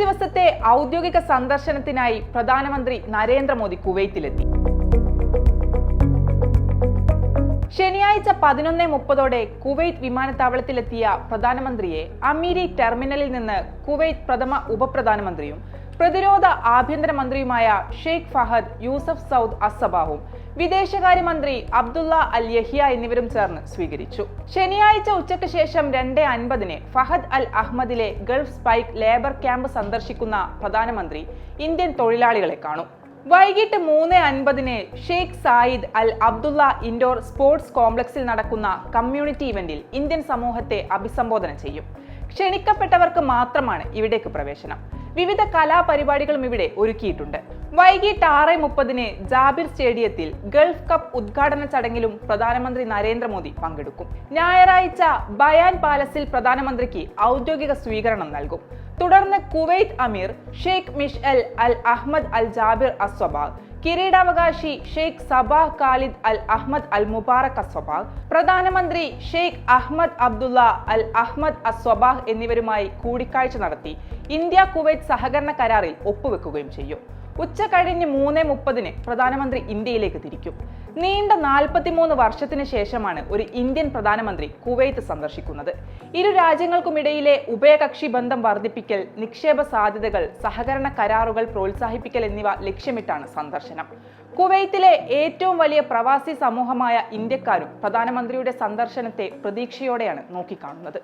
ദിവസത്തെ ഔദ്യോഗിക സന്ദർശനത്തിനായി പ്രധാനമന്ത്രി നരേന്ദ്രമോദി കുവൈത്തിലെത്തി. ശനിയാഴ്ച പതിനൊന്ന് മുപ്പതോടെ കുവൈത്ത് വിമാനത്താവളത്തിലെത്തിയ പ്രധാനമന്ത്രിയെ അമീരി ടെർമിനലിൽ നിന്ന് കുവൈത്ത് പ്രഥമ ഉപപ്രധാനമന്ത്രിയും പ്രതിരോധ ആഭ്യന്തര മന്ത്രിയുമായ ഷെയ്ഖ് ഫഹദ് യൂസഫ് സൗദ് അസബാഹും വിദേശകാര്യമന്ത്രി അബ്ദുള്ള അൽ യഹിയ എന്നിവരും ചേർന്ന് സ്വീകരിച്ചു. ശനിയാഴ്ച ഉച്ചയ്ക്ക് ശേഷം രണ്ട് അൻപതിന് ഫഹദ് അൽ അഹമ്മദിലെ ഗൾഫ് സ്പൈക്ക് ലേബർ ക്യാമ്പ് സന്ദർശിക്കുന്ന പ്രധാനമന്ത്രി ഇന്ത്യൻ തൊഴിലാളികളെ കാണും. വൈകിട്ട് മൂന്ന് അൻപതിന് Sheikh Zayed Al Abdullah indoor sports കോംപ്ലക്സിൽ നടക്കുന്ന കമ്മ്യൂണിറ്റി ഇവന്റിൽ ഇന്ത്യൻ സമൂഹത്തെ അഭിസംബോധന ചെയ്യും. ക്ഷണിക്കപ്പെട്ടവർക്ക് മാത്രമാണ് ഇവിടേക്ക് പ്രവേശനം. വിവിധ കലാപരിപാടികളും ഇവിടെ ഒരുക്കിയിട്ടുണ്ട്. വൈകിട്ട് ആറ് മുപ്പതിന് ജാബിർ സ്റ്റേഡിയത്തിൽ ഗൾഫ് കപ്പ് ഉദ്ഘാടന ചടങ്ങിലും പ്രധാനമന്ത്രി നരേന്ദ്രമോദി പങ്കെടുക്കും. ഞായറാഴ്ച ബയാൻ പാലസിൽ പ്രധാനമന്ത്രിക്ക് ഔദ്യോഗിക സ്വീകരണം നൽകും. തുടർന്ന് കുവൈത്ത് അമീർ ഷെയ്ഖ് മിഷ് അൽ അഹമ്മദ് അൽ ജാബിർ അസ്വബാഗ് കിരീടാവകാശി Sheikh Sabah Khalid Al Ahmad Al Mubarak Al Sabah പ്രധാനമന്ത്രി ഷെയ്ഖ് അഹമ്മദ് അബ്ദുള്ള അൽ അഹമ്മദ് അസ്വബാഹ് എന്നിവരുമായി കൂടിക്കാഴ്ച നടത്തി ഇന്ത്യ കുവൈറ്റ് സഹകരണ കരാറിൽ ഒപ്പുവെക്കുകയും ചെയ്യും. ഉച്ച കഴിഞ്ഞ് മൂന്ന് മുപ്പതിന് പ്രധാനമന്ത്രി ഇന്ത്യയിലേക്ക് തിരിക്കും. നീണ്ട നാൽപ്പത്തിമൂന്ന് വർഷത്തിന് ശേഷമാണ് ഒരു ഇന്ത്യൻ പ്രധാനമന്ത്രി കുവൈത്ത് സന്ദർശിക്കുന്നത്. ഇരു രാജ്യങ്ങൾക്കുമിടയിലെ ഉഭയകക്ഷി ബന്ധം വർദ്ധിപ്പിക്കൽ നിക്ഷേപ സാധ്യതകൾ സഹകരണ കരാറുകൾ പ്രോത്സാഹിപ്പിക്കൽ എന്നിവ ലക്ഷ്യമിട്ടാണ് സന്ദർശനം. കുവൈത്തിലെ ഏറ്റവും വലിയ പ്രവാസി സമൂഹമായ ഇന്ത്യക്കാരും പ്രധാനമന്ത്രിയുടെ സന്ദർശനത്തെ പ്രതീക്ഷയോടെയാണ് നോക്കിക്കാണുന്നത്.